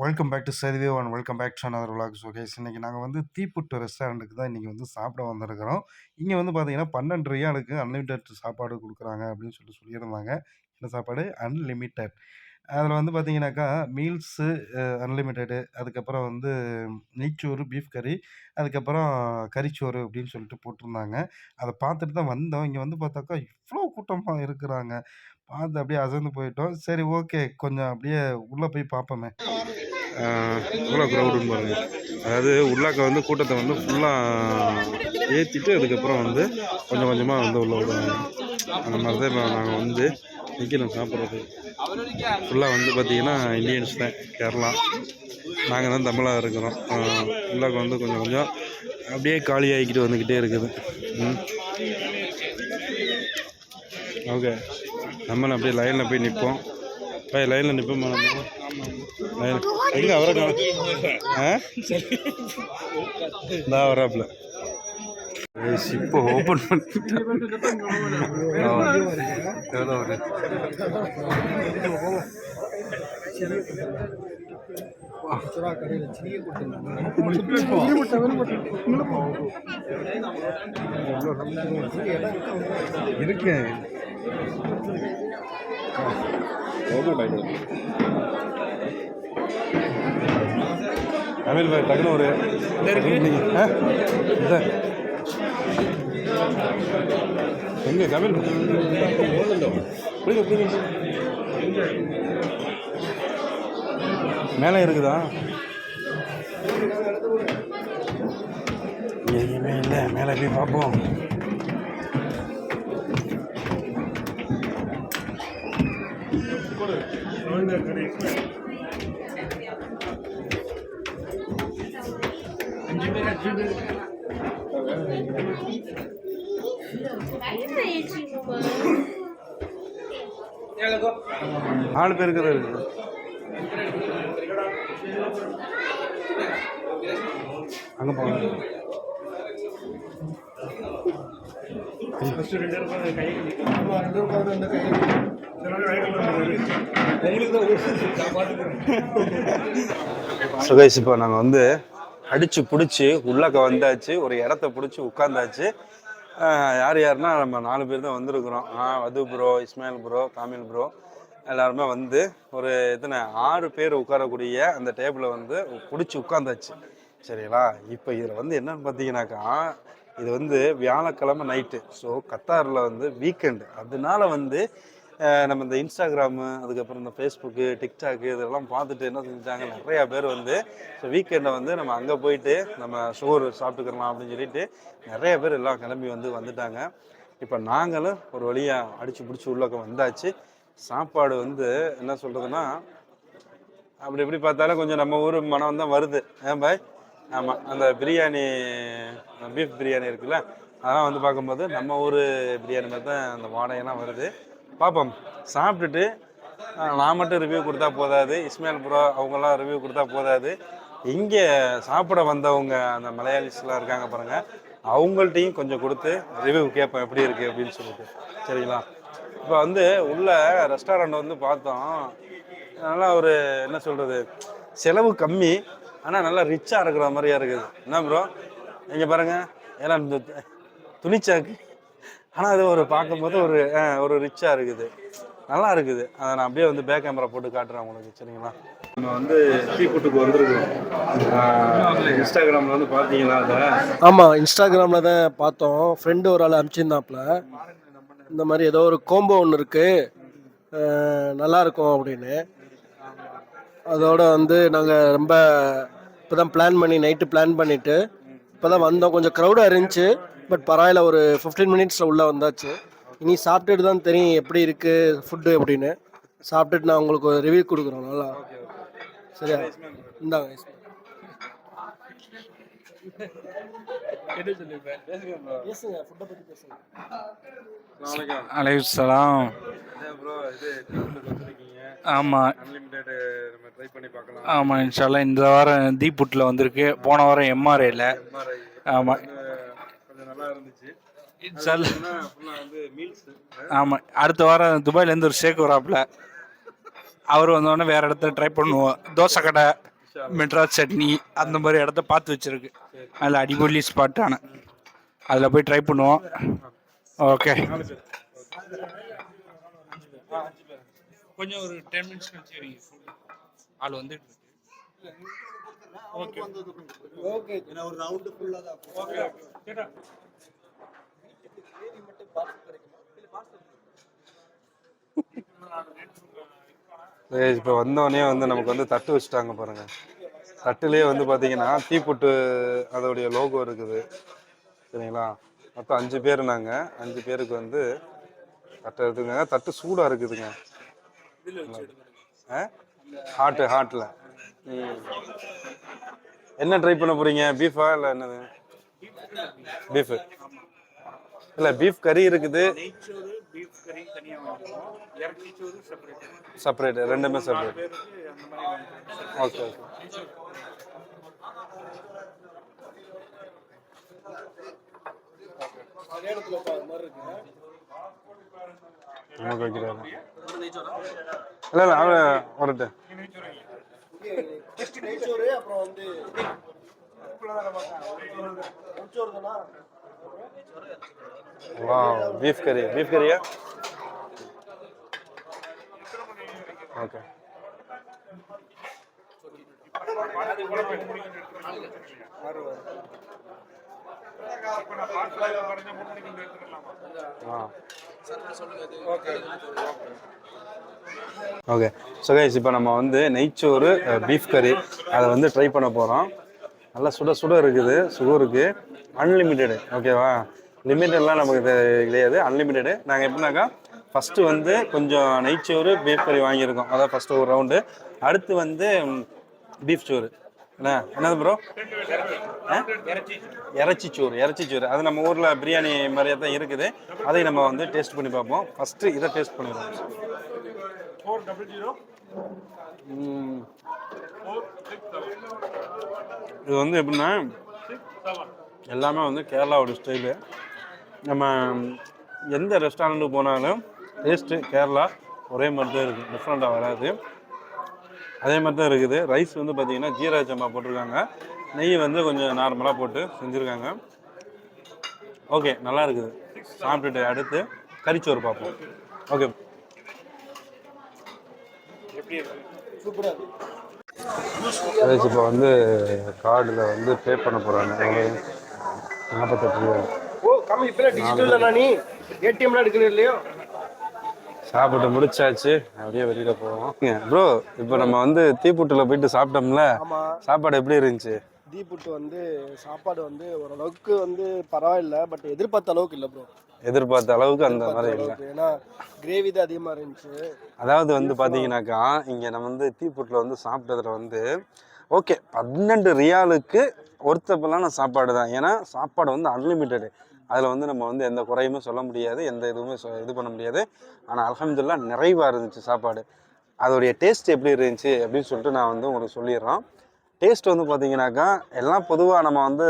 Welcome back to சரிவே one welcome back to another vlog. So இன்றைக்கி நாங்கள் வந்து தீப்புட்டு ரெஸ்டாரண்ட்டுக்கு தான் இன்றைக்கி வந்து சாப்பிட வந்திருக்கிறோம். இங்கே வந்து பார்த்தீங்கன்னா பன்னெண்டு ரியாலுக்கு அன்லிமிட்டட் சாப்பாடு கொடுக்குறாங்க அப்படின்னு சொல்லி சொல்லியிருந்தாங்க. என்ன சாப்பாடு? அன்லிமிட்டெட் அதில் வந்து பார்த்தீங்கன்னாக்கா மீல்ஸு அன்லிமிட்டெடு அதுக்கப்புறம் வந்து நெய்ச்சோறு பீஃப் கறி அதுக்கப்புறம் கறிச்சோறு அப்படின்னு சொல்லிட்டு போட்டிருந்தாங்க. அதை பார்த்துட்டு தான் வந்தோம். இங்கே வந்து பார்த்தாக்கா இவ்வளோ கூட்டமாக இருக்கிறாங்க. பார்த்து அப்படியே அசந்து போயிட்டோம். சரி ஓகே கொஞ்சம் அப்படியே உள்ளே போய் பார்ப்போமே எவ்வளோ க்ரௌடுன்னு பாருங்கள் அதாவது உள்ளாக்க வந்து கூட்டத்தை வந்து ஃபுல்லாக ஏற்றிட்டு அதுக்கப்புறம் வந்து கொஞ்சம் கொஞ்சமாக வந்து உள்ள விடுவாங்க. அந்த மாதிரி தான் இப்போ நாங்கள் வந்து நிற்கணும் சாப்பிட்றது ஃபுல்லாக வந்து பார்த்திங்கன்னா இந்தியன்ஸ் தான் கேரளா நாங்கள் தான் தமிழாக இருக்கிறோம். உள்ளாக்க வந்து கொஞ்சம் கொஞ்சம் அப்படியே காலி ஆகிக்கிட்டு வந்துக்கிட்டே இருக்குது. ஓகே. நம்மளும் அப்படியே லைனில் போய் நிற்போம் போய் லைனில் நிற்போம் லைன் எங்கே அவரை? ஆ? இந்த வராப்புல இப்போ ஒரு இருக்கேன். அமீல் பாய் டக்குனு ஒரு? இந்த. எங்க கமில் பிடிங்க பிடிங்க மேலே இருக்குதா? எங்கேயுமே இல்லை மேலே போய் பார்ப்போம். நாலு பேருக்கு தான் இருக்குது அங்கே போங்க சுகேஷ் இப்போ நாங்கள் வந்து அடித்து பிடிச்சி உள்ளக்க வந்தாச்சு ஒரு இடத்த பிடிச்சி உட்காந்தாச்சு யார் யாருன்னா நம்ம நாலு பேர் தான் வந்திருக்கிறோம். ஆ வது bro Ismail bro Kamil bro எல்லாருமே வந்து ஒரு எத்தனை ஆறு பேர் உட்காரக்கூடிய அந்த டேபிளை வந்து பிடிச்சி உட்காந்தாச்சு சரிங்களா? இப்போ இதில் வந்து என்னன்னு பார்த்தீங்கன்னாக்கா இது வந்து வியாழக்கிழமை நைட்டு ஸோ கத்தாரில் வந்து வீக்கெண்டு அதனால வந்து நம்ம இந்த இன்ஸ்டாகிராமு அதுக்கப்புறம் இந்த ஃபேஸ்புக்கு டிக்டாக்கு இதெல்லாம் பார்த்துட்டு என்ன செஞ்சாங்க நிறையா பேர் வந்து ஸோ வீக்கெண்டை வந்து நம்ம அங்கே போயிட்டு நம்ம சோறு சாப்பிட்டுக்கலாம் அப்படின்னு சொல்லிட்டு நிறைய பேர் எல்லாம் கிளம்பி வந்து வந்துட்டாங்க. இப்போ நாங்களும் ஒரு வழியாக அடிச்சு பிடிச்சி உள்ளக்க வந்தாச்சு. சாப்பாடு வந்து என்ன சொல்கிறதுன்னா அப்படி எப்படி பார்த்தாலும் கொஞ்சம் நம்ம ஊர் மனம் தான் வருது. ஏன் பாய்? ஆமாம் அந்த பிரியாணி பீஃப் பிரியாணி இருக்குல்ல அதெல்லாம் வந்து பார்க்கும்போது நம்ம ஊர் பிரியாணி மாதிரி தான் அந்த வாடகைலாம் வருது. பார்ப்போம் சாப்பிட்டுட்டு நான் மட்டும் ரிவ்யூ கொடுத்தா போதாது. இஸ்மாயில் ப்ரோ அவங்கெல்லாம் ரிவ்யூ கொடுத்தா போதாது. இங்கே சாப்பிட வந்தவங்க அந்த மலையாளிஸ்லாம் இருக்காங்க பாருங்கள் அவங்கள்ட்டையும் கொஞ்சம் கொடுத்து ரிவ்யூ கேட்பேன் எப்படி இருக்குது அப்படின்னு சொல்லிட்டு. சரிங்களா? இப்போ வந்து உள்ள ரெஸ்டாரண்ட் வந்து பார்த்தோம். நல்லா ஒரு என்ன சொல்கிறது செலவு கம்மி ஆனால் நல்லா ரிச்சாக இருக்கிற மாதிரியா இருக்குது. என்ன ப்ரோ இங்கே பாருங்கள் ஏன்னா இந்த துணிச்சாக்கு ஆனால் அது ஒரு பார்க்கும்போது ஒரு ஒரு ரிச்சாக இருக்குது. நல்லா இருக்குது. அதை நான் அப்படியே வந்து பேக் கேமரா போட்டு காட்டுறேன் உங்களுக்கு சரிங்களா? நம்ம வந்து டீ கூட்டுக்கு வந்திருக்கோம் இன்ஸ்டாகிராமில் வந்து பார்த்தீங்களா அதை? ஆமாம் இன்ஸ்டாகிராமில் தான் பார்த்தோம். ஃப்ரெண்டு ஒரு ஆள் அனுப்பிச்சிருந்தாப்புல. இந்த மாதிரி ஏதோ ஒரு கோம்போ ஒன்று இருக்குது நல்லா இருக்கும் அப்படின்னு. அதோட வந்து நாங்கள் ரொம்ப இப்போ தான் பிளான் பண்ணி நைட்டு பிளான் பண்ணிவிட்டு இப்போ தான் வந்தோம். கொஞ்சம் க்ரௌடாக இருந்துச்சு. பட் பரவாயில்ல ஒரு ஃபிஃப்டீன் மினிட்ஸில் உள்ளே வந்தாச்சு. இனி சாப்பிட்டுட்டு தான் தெரியும் எப்படி இருக்குது ஃபுட்டு அப்படின்னு சாப்பிட்டுட்டு நான் உங்களுக்கு ஒரு ரிவ்யூ கொடுக்குறோம் நல்லா. சரியா? இந்தாங்க வந்திருக்கீங்க. ஆமாம் அன்லிமிட்டெட் நம்ம ட்ரை பண்ணி பார்க்கலாம். ஆமாம் இன்ஷால்லா இந்த வாரம் தீப்புட்டில் வந்திருக்கு. போன வாரம் எம்ஆர்ஐயில் எம்ஆர்ஐ ஆமாம் கொஞ்சம் நல்லா இருந்துச்சு இன்ஷால்லா ஃபுல்லாக வந்து மீல்ஸ் ஆமாம் அடுத்த வாரம் துபாயிலேருந்து ஒரு ஷேக் வராப்புல. அவர் வந்தோடனே வேற இடத்துல ட்ரை பண்ணுவோம். தோசை கடை மெட்ராஸ் சட்னி அந்த மாதிரி இடத்த பார்த்து வச்சிருக்கு. அதில் அடிப்பொலி ஸ்பாட் ஆனால் அதில் போய் ட்ரை பண்ணுவோம். ஓகே. கொஞ்சம் ஒரு டென் மினிட்ஸ் கழிச்சு ஆள் வந்து ஓகே ஓகே ஒரு ரவுண்டு ஃபுல்லாக தான் ஓகே இப்போ வந்தோடனே வந்து நமக்கு வந்து தட்டு வச்சுட்டாங்க பாருங்க. தட்டுலேயே வந்து பார்த்தீங்கன்னா தீப்புட்டு அதோடைய லோகோ இருக்குது. சரிங்களா? மொத்தம் அஞ்சு பேர் நாங்கள் அஞ்சு பேருக்கு வந்து தட்டை எடுத்துக்கோங்க. தட்டு சூடாக இருக்குதுங்க. ஹாட்டு ஹாட்டில் என்ன ட்ரை பண்ண போகிறீங்க பீஃபா இல்லை என்னது? பீஃபு இல்லை பீஃப் கறி இருக்குது. செப்பரேட் ரெண்டுமே செப்பரேட் ஓகே ஓகே நமக்கு வைக்கிறாரு. இல்லை இல்லை வரட்டு அப்புறம் வந்து பீஃப் கறி பீஃப் கறியா ஓகே ஆ ஓகே ஸோ கைஸ் இப்போ நம்ம வந்து நெய்ச்சோறு பீஃப் கறி அதை வந்து ட்ரை பண்ண போகிறோம் நல்லா சுட சுட இருக்குது சுகருக்கு. அன்லிமிட்டெடு ஓகேவா லிமிட்டட்லாம் நமக்கு கிடையாது. அன்லிமிட்டெடு நாங்கள் எப்படின்னாக்கா ஃபஸ்ட்டு வந்து கொஞ்சம் நெய்ச்சோறு பீஃப் கறி வாங்கியிருக்கோம். அதான் ஃபஸ்ட்டு ஒரு ரவுண்டு அடுத்து வந்து பீஃப் சோறு. என்ன? என்னது ப்ரோ இறைச்சி சோறு இறைச்சி சோறு. அது நம்ம ஊரில் பிரியாணி மாதிரியே தான் இருக்குது. அதை நம்ம வந்து டேஸ்ட் பண்ணி பார்ப்போம். ஃபஸ்ட்டு இதை டேஸ்ட் பண்ணிடுவோம். இது வந்து எப்படின்னா எல்லாமே வந்து கேரளாவோட ஸ்டைலு நம்ம எந்த ரெஸ்டாரண்ட்டுக்கு போனாலும் டேஸ்ட்டு கேரளா ஒரே மாதிரி தான் இருக்குது டிஃப்ரெண்ட்டாக வராது. அதே மாதிரி தான் இருக்குது. ரைஸ் வந்து பார்த்திங்கன்னா ஜீரா சம்பா போட்டிருக்காங்க. நெய் வந்து கொஞ்சம் நார்மலாக போட்டு செஞ்சுருக்காங்க. ஓகே நல்லா இருக்குது. சாப்பிட்டுட்டு அடுத்து கறிச்சோறு பார்ப்போம். ஓகே சூப்பராக இப்போ வந்து கார்டில் வந்து பே பண்ண போகிறாங்க நாற்பத்தெட்டு ரூபா கம்மி இப்போ டிஜிட்டல் நீ ஏடிஎம்லாம் எடுக்கணும் இல்லையோ? சாப்பிட்டு முடிச்சாச்சு. அப்படியே வெளியில போவோம். ப்ரோ இப்போ நம்ம வந்து தீப்புட்டுல போயிட்டு சாப்பிட்டோம்ல. சாப்பாடு எப்படி இருந்துச்சு? தீப்புட்டு வந்து சாப்பாடு வந்து ஓரளவுக்கு வந்து பரவாயில்ல பட் எதிர்பார்த்த அளவுக்கு இல்லை ப்ரோ எதிர்பார்த்த அளவுக்கு அந்த மாதிரி இல்லை. ஏன்னா கிரேவி தான் அதிகமாக இருந்துச்சு. அதாவது வந்து பார்த்தீங்கன்னாக்கா இங்கே நம்ம வந்து தீப்புட்டில் வந்து சாப்பிட்டதுல வந்து ஓகே பன்னெண்டு ரியாலுக்கு ஒருத்தப்பலான சாப்பாடு தான். ஏன்னா சாப்பாடு வந்து அன்லிமிட்டெடு அதில் வந்து நம்ம வந்து எந்த குறையுமே சொல்ல முடியாது எந்த இதுவுமே சொ- இது பண்ண முடியாது. ஆனால் அல்ஹம்துலில்லாஹ் நிறைவாக இருந்துச்சு சாப்பாடு. அதோடைய டேஸ்ட் எப்படி இருந்துச்சு அப்படின்னு சொல்லிட்டு நான் வந்து உங்களுக்கு சொல்லிடுறோம். டேஸ்ட் வந்து பார்த்தீங்கன்னாக்கா எல்லாம் பொதுவாக நம்ம வந்து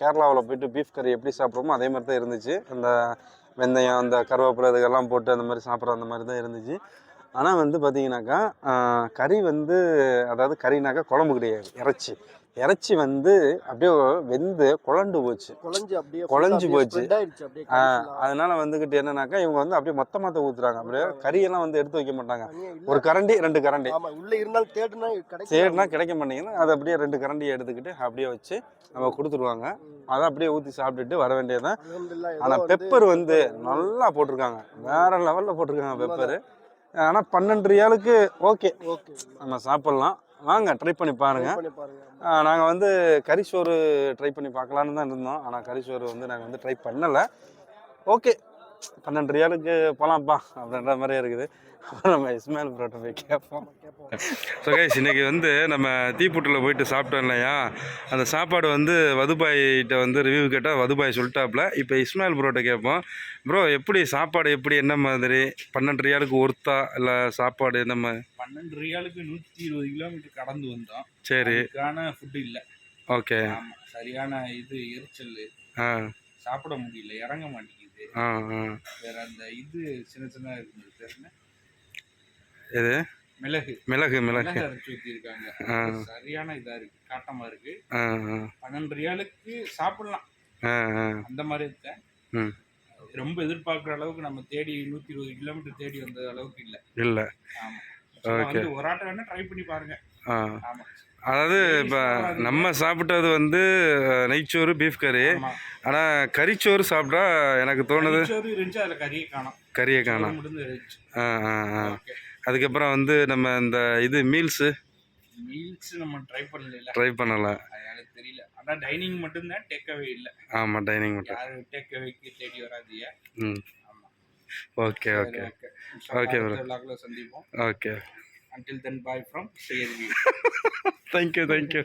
கேரளாவில் போயிட்டு பீஃப் கறி எப்படி சாப்பிட்றோமோ அதே மாதிரி தான் இருந்துச்சு. அந்த வெந்தயம் அந்த கருவேப்பிலை இதுக்கெல்லாம் போட்டு அந்த மாதிரி சாப்பிட்ற அந்த மாதிரி தான் இருந்துச்சு. ஆனால் வந்து பார்த்தீங்கன்னாக்கா கறி வந்து அதாவது கறினாக்கா குழம்பு கிடையாது. இறைச்சி. இறைச்சி வந்து அப்படியே வெந்து குழண்டு போச்சு. குழஞ்சு அப்படியே குழஞ்சு போச்சு. அதனால வந்துக்கிட்டு என்னன்னாக்கா இவங்க வந்து அப்படியே மொத்தமாக தான் ஊற்றுறாங்க அப்படியே கறியெல்லாம் வந்து எடுத்து வைக்க மாட்டாங்க. ஒரு கரண்டி ரெண்டு கரண்டி. உள்ள இருந்தாலும் தேடுனா கிடைக்கும். தேடினா கிடைக்க மாட்டேங்குது அதை அப்படியே ரெண்டு கரண்டி எடுத்துக்கிட்டு அப்படியே வச்சு நம்ம கொடுத்துருவாங்க. அதை அப்படியே ஊற்றி சாப்பிட்டுட்டு வர ஏதோ ஆனால் பெப்பர் வந்து நல்லா போட்டிருக்காங்க. வேற லெவலில் போட்டிருக்காங்க பெப்பர் ஆனால் பன்னெண்டு ரியாலுக்கு ஓகே. ஓகே. நம்ம சாப்பிட்லாம். வாங்க ட்ரை பண்ணி பாருங்க. நாங்கள் வந்து கறிச்சோறு ட்ரை பண்ணி பார்க்கலான்னு தான் இருந்தோம். ஆனால் கறிச்சோறு வந்து நாங்கள் வந்து ட்ரை பண்ணலை. ஓகே. பன்னெண்டு ரியாலுக்கு போகலாம்ப்பா அப்படின்ற மாதிரியே இருக்குது. அப்புறம் நம்ம இஸ்மாயில் ப்ரோட்ட போய் கேட்போம் ஸோ கைஸ் இன்னைக்கு வந்து நம்ம தீப்புட்டில் போயிட்டு சாப்பிட்டோம் இல்லையா? அந்த சாப்பாடு வந்து வதுபாய்கிட்ட வந்து ரிவ்யூ கேட்டால் வதுபாய் சொல்லிட்டாப்புல. இப்போ இஸ்மாயில் ப்ரோட்ட கேட்போம் ப்ரோ எப்படி சாப்பாடு எப்படி என்ன மாதிரி? பன்னெண்டு ரியாலுக்கு ஒர்த்தா? இல்லை சாப்பாடு என்ன மாதிரி பன்னெண்டு ரியாலுக்கு நூற்றி இருபது கிலோமீட்டர் கடந்து வந்தோம். சரி. ஃபுட்டு இல்லை. ஓகே ஆமாம் சரியான இது எரிச்சல். ஆ. சாப்பிட முடியல இறங்க மாட்டேங்குது. வேற அந்த இது சின்ன சின்ன தெரியுமா? எது? மிளகு. மிளகு மிளகு. அரைச்சி ஊற்றிருக்காங்க. சரியான இதா இருக்கு. காட்டமா இருக்கு. பன்னெண்டு ரியாலுக்கு சாப்பிடலாம். அந்த மாதிரி இருக்கேன் ரொம்ப எதிர்பார்க்குற அளவுக்கு நம்ம தேடி நூற்றி இருபது கிலோமீட்டர் தேடி வந்த அளவுக்கு இல்லை. இல்லை. ஆமா. சும்மா Okay. வந்து ஒரு ஆட்டை வேணா ட்ரை பண்ணி பாருங்க. ஆமா. அதாவது இப்போ நம்ம சாப்பிட்டது வந்து நெய்ச்சோறு பீஃப் கறி ஆமா. ஆனால் கறிச்சோறு சாப்பிட்டா எனக்கு தோணுது கறியை காணும். ஆ ஆ ஆ. அதுக்கப்புறம் வந்து நம்ம இந்த இது மீல்ஸு மீல்ஸ் நம்ம ட்ரை பண்ணல ட்ரை பண்ணலை. அதனால தெரியல. ஆனால் டைனிங் மட்டும்தான் டேக் அவே இல்லை. ஆமாம் டைனிங் மட்டும். யாரும் டேக் அவேக்கு தேடி வராதீங்க. ம். ஆமா. Okay okay. ஓகே. விழாக்கில் சந்திப்போம். Okay. Until then, bye from Fairview. thank you, thank you.